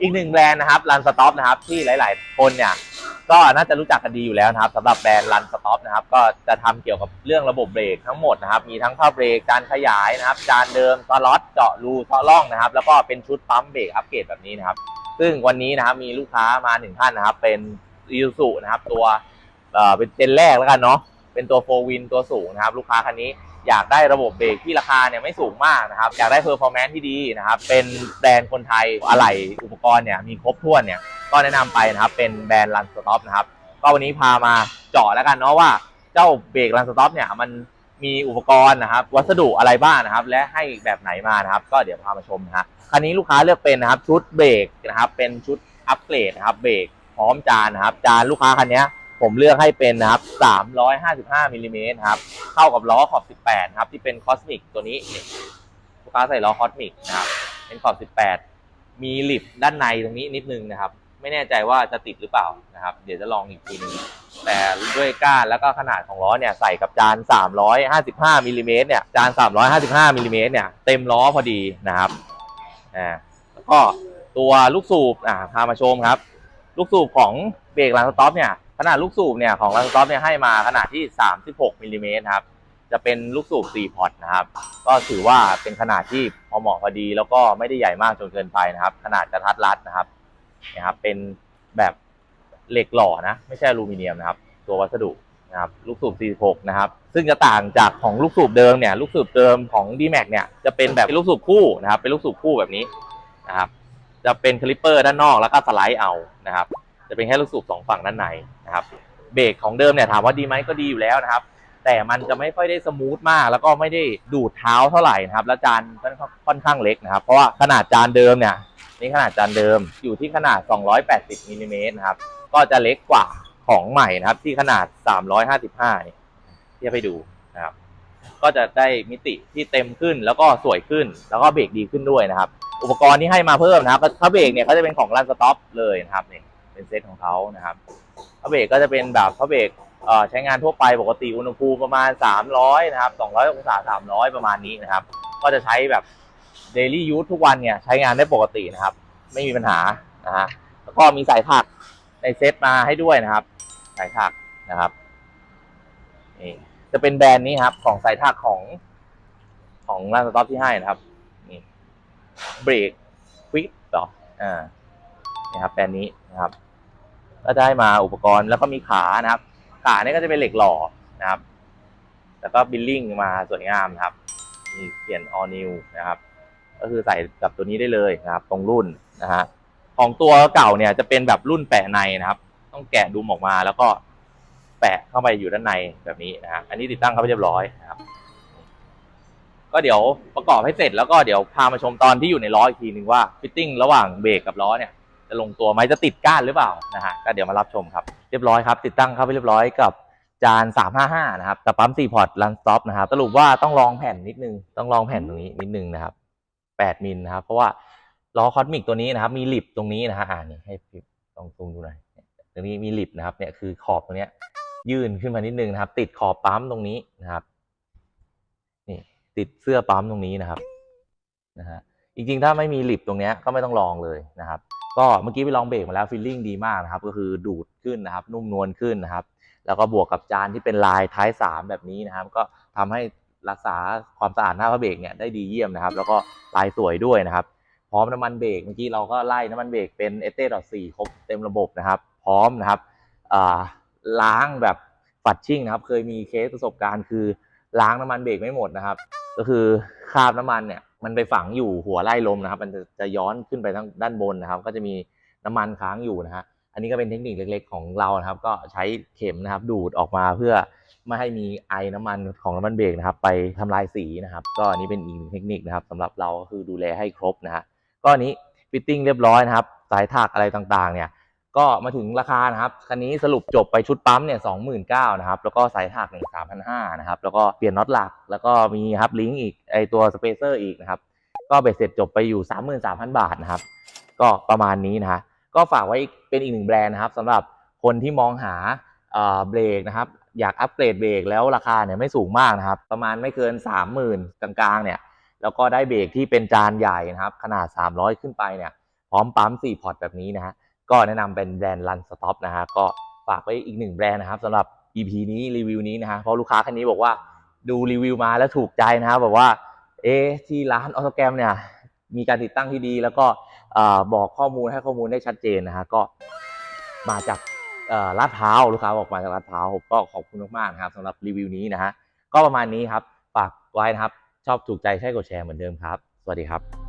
อีกหนึ่งแบรนด์นะครับรันสต็อปนะครับที่หลาย ๆ คนเนี่ยก็น่าจะรู้จักกันดีอยู่แล้วนะครับสำหรับแบรนด์รันสต็อปนะครับก็จะทำเกี่ยวกับเรื่องระบบเบรกทั้งหมดนะครับมีทั้งเข้าเบรกการขยายนะครับจานเดิมสล็อตเจาะรูเซาะล่องนะครับ แล้วก็เป็นชุดปั๊มเบรกอัปเกรดแบบนี้นะครับ ซึ่งวันนี้นะครับมีลูกค้ามาหนึ่งท่านนะครับ เป็นอีซูนะครับตัวเอ่อเป็นเจนแรกแล้วกันเนาะเป็นตัวโฟวินตัวสูงนะครับ ลูกค้าคันนี้ อยากได้ระบบเบรกที่ราคาเนี่ยไม่สูงมากนะครับ อยากได้เพอร์ฟอร์แมนซ์ที่ดีนะครับ เป็นแบรนด์คนไทยอะไหล่อุปกรณ์เนี่ยมีครบถ้วนเนี่ย ก็แนะนำไปนะครับ เป็นแบรนด์รันสต็อปนะครับ ก็วันนี้พามาเจาะแล้วกันเนาะว่าเจ้าเบรกรันสต็อปเนี่ยมันมีอุปกรณ์นะครับ วัสดุอะไรบ้างนะครับ และให้แบบไหนมานะครับ ก็เดี๋ยวพามาชมนะฮะคันนี้ลูกค้าเลือกเป็นนะครับชุดเบรกนะครับ เป็นชุดอัปเกรดนะครับเบรกพร้อมจานนะครับ จานลูกค้าคันเนี้ย ผมเลือกให้เป็นนะครับ 355มิลลิเมตรครับ เข้ากับล้อขอบ 18 ครับ ที่เป็นคอสมิกตัวนี้นี่ลูกค้าใส่ล้อคอสมิกนะครับ เป็นขอบ 18 มีลิฟด้านในตรงนี้นิดนึงนะครับ ไม่แน่ใจว่าจะติดหรือเปล่านะครับ เดี๋ยวจะลองอีกทีนึง แต่ด้วยก้านแล้วก็ขนาดของล้อเนี่ยใส่กับจาน 355มิลลิเมตรเนี่ย จาน 355มิลลิเมตรเนี่ย เต็มล้อพอดีนะครับ อ่า แล้วก็ตัวลูกสูบ อ่า พามาชมครับ ลูกสูบของเบรกลันสต็อปเนี่ย ขนาดลูกสูบเนี่ยของลันสต็อปเนี่ยให้มาขนาดที่ 36มิลลิเมตรครับ จะเป็นลูกสูบ4พอร์ตนะครับ ก็ถือว่าเป็นขนาดที่พอเหมาะพอดี แล้วก็ไม่ได้ใหญ่มากจนเกินไปนะครับ ขนาดกระทัดรัดนะครับนะครับ เป็นแบบเหล็กหล่อนะ ไม่ใช่อลูมิเนียมนะครับ ตัววัสดุนะครับลูกสูบ 46 นะครับ ซึ่งจะต่างจากของลูกสูบเดิมเนี่ย ลูกสูบเดิมของ d m a x เนี่ย จะเป็นแบบลูกสูบคู่นะครับ เป็นลูกสูบคู่แบบนี้นะครับ จะเป็นคลิปเปอร์ด้านนอกแล้วก็สไลด์เอานะครับ จะเป็นแค่ลูกสูบสองฝั่งด้านในนะครับเบรกของเดิมเนี่ยถามว่าดีไหมก็ดีอยู่แล้วนะครับ แต่มันจะไม่ค่อยได้สมูทมาก แล้วก็ไม่ได้ดูดเท้าเท่าไหร่นะครับ แล้วจานค่อนข้างเล็กนะครับ เพราะว่าขนาดจานเดิมเนี่ยนี่ขนาดจานเดิมอยู่ที่ขนาด 280มิลลิเมตรนะครับ ก็จะเล็กกว่าของใหม่นะครับ ที่ขนาด 355นี่เทียบให้ดูนะครับ ก็จะได้มิติที่เต็มขึ้นแล้วก็สวยขึ้น แล้วก็เบรกดีขึ้นด้วยนะครับ อุปกรณ์ที่ให้มาเพิ่มนะครับถ้าเบรกเนี่ยเขาจะเป็นของรันสต็อปเลยนะครับเนี่ย เป็นเซตของเขานะครับพระเบรกก็จะเป็นแบบพระเบรกใช้งานทั่วไปปกติอุณหภูมิประมาณ 300 นะครับ 200 องศา 300 ประมาณนี้นะครับ ก็จะใช้แบบ daily use ทุกวันเนี่ยใช้งานได้ปกตินะครับ ไม่มีปัญหานะฮะแล้วก็มีสายถักในเซตมาให้ด้วยนะครับ สายถักนะครับนี่จะเป็นแบรนด์นี้ครับของสายถักของของร้านสต็อปที่ให้นะครับนี่เบรกควิกต่ออ่านี่ครับแบรนด์นี้นะครับ ก็ได้มาอุปกรณ์แล้วก็มีขานะครับ ขาเนี่ยก็จะเป็นเหล็กหล่อนะครับ แล้วก็บิลลิ่งมาสวยงามนะครับมีเขียน all new นะครับ ก็คือใส่กับตัวนี้ได้เลยนะครับ ตรงรุ่นนะฮะของตัวเก่าเนี่ยจะเป็นแบบรุ่นแปะในนะครับ ต้องแกะดุมออกมาแล้วก็แปะเข้าไปอยู่ด้านในแบบนี้นะฮะอันนี้ติดตั้งเข้าไปเรียบร้อยนะครับ ก็เดี๋ยวประกอบให้เสร็จแล้วก็เดี๋ยวพามาชมตอนที่อยู่ในล้ออีกทีนึงว่าฟิตติ้งระหว่างเบรกกับล้อเนี่ย จะลงตัวไหมจะติดก้านหรือเปล่านะฮะก็เดี๋ยวมารับชมครับเรียบร้อยครับ ติดตั้งเข้าไปเรียบร้อยกับจาน 355 นะครับกับปั๊ม 4 พอร์ตรันสต็อปนะครับสรุปว่าต้องลองแผ่นนิดนึง ต้องลองแผ่นตรงนี้นิดนึงนะครับ 8 มิลนะครับ เพราะว่าล้อคอสมิกตัวนี้นะครับ มีลิปตรงนี้นะฮะอ่านี่ให้ลองซูมดูหน่อยตรงนี้มีลิปนะครับ เนี่ยคือขอบตรงเนี้ย ยื่นขึ้นมานิดนึงนะครับ ติดขอบปั๊มตรงนี้นะครับ นี่ติดเสื้อปั๊มตรงนี้นะครับนะฮะจริงๆ ถ้าไม่มีลิปตรงเนี้ยก็ไม่ต้องลองเลยนะครับ ก็เมื่อกี้ไปลองเบรกมาแล้วฟีลลิ่งดีมากนะครับ ก็คือดูดขึ้นนะครับ นุ่มนวลขึ้นนะครับ แล้วก็บวกกับจานที่เป็นลายท้ายสามแบบนี้นะครับ ก็ทำให้รักษาความสะอาดหน้าพระเบรกเนี่ยได้ดีเยี่ยมนะครับ แล้วก็ลายสวยด้วยนะครับ พร้อมน้ำมันเบรกเมื่อกี้เราก็ไล่น้ำมันเบรกเป็นเอเต้ดอทสี่ครบเต็มระบบนะครับ พร้อมนะครับล้างแบบฝัดชิ่งนะครับ เคยมีเคสประสบการณ์คือล้างน้ำมันเบรกไม่หมดนะครับ ก็คือคราบน้ำมันเนี่ย มันไปฝังอยู่หัวไล่ลมนะครับ มันจะจะย้อนขึ้นไปทางด้านบนนะครับ ก็จะมีน้ำมันค้างอยู่นะฮะอันนี้ก็เป็นเทคนิคเล็กๆของเรานะครับ ก็ใช้เข็มนะครับ ดูดออกมาเพื่อไม่ให้มีไอน้ำมันของน้ำมันเบรกนะครับ ไปทำลายสีนะครับ ก็อันนี้เป็นอีกหนึ่งเทคนิคนะครับสำหรับเราก็คือดูแลให้ครบนะฮะก็อันนี้ฟิตติ้งเรียบร้อยนะครับ สายถักอะไรต่างๆเนี่ย ก็มาถึงราคานะครับ คันนี้สรุปจบไปชุดปั๊มเนี่ยสองหมื่นเก้านะครับ แล้วก็สายถักหนึ่งสามพันห้านะครับ แล้วก็เปลี่ยนน็อตหลัก แล้วก็มีครับลิงก์อีกไอตัวสเปเซอร์อีกนะครับ ก็เบ็ดเสร็จจบไปอยู่สามหมื่นสามพันบาทนะครับ ก็ประมาณนี้นะฮะก็ฝากไว้เป็นอีกหนึ่งแบรนด์นะครับสำหรับคนที่มองหาเอ่อเบรกนะครับ อยากอัปเกรดเบรกแล้วราคาเนี่ยไม่สูงมากนะครับ ประมาณไม่เกิน 30,000 กลางๆเนี่ยแล้วก็ได้เบรกที่เป็นจานใหญ่นะครับ ขนาด 300 ขึ้นไปเนี่ยพร้อมปั๊ม4พอร์ตแบบนี้นะฮะ ก็แนะนำเป็นแบรนด์ Run Stop นะฮะก็ฝากไว้อีกหนึ่งแบรนด์นะครับสำหรับ EP นี้รีวิวนี้นะฮะเพราะลูกค้าคันนี้บอกว่าดูรีวิวมาแล้วถูกใจนะครับแบบว่าเอ๊ะที่ร้านออโตแกรมเนี่ยมีการติดตั้งที่ดี แล้วก็บอกข้อมูลให้ข้อมูลได้ชัดเจนนะฮะก็มาจากลาดพร้าวลูกค้าบอกมาจากลาดพร้าวก็ขอบคุณมากๆนะครับสำหรับรีวิวนี้นะฮะก็ประมาณนี้ครับฝากไว้นะครับ ชอบถูกใจใช่กดแชร์เหมือนเดิมครับ สวัสดีครับ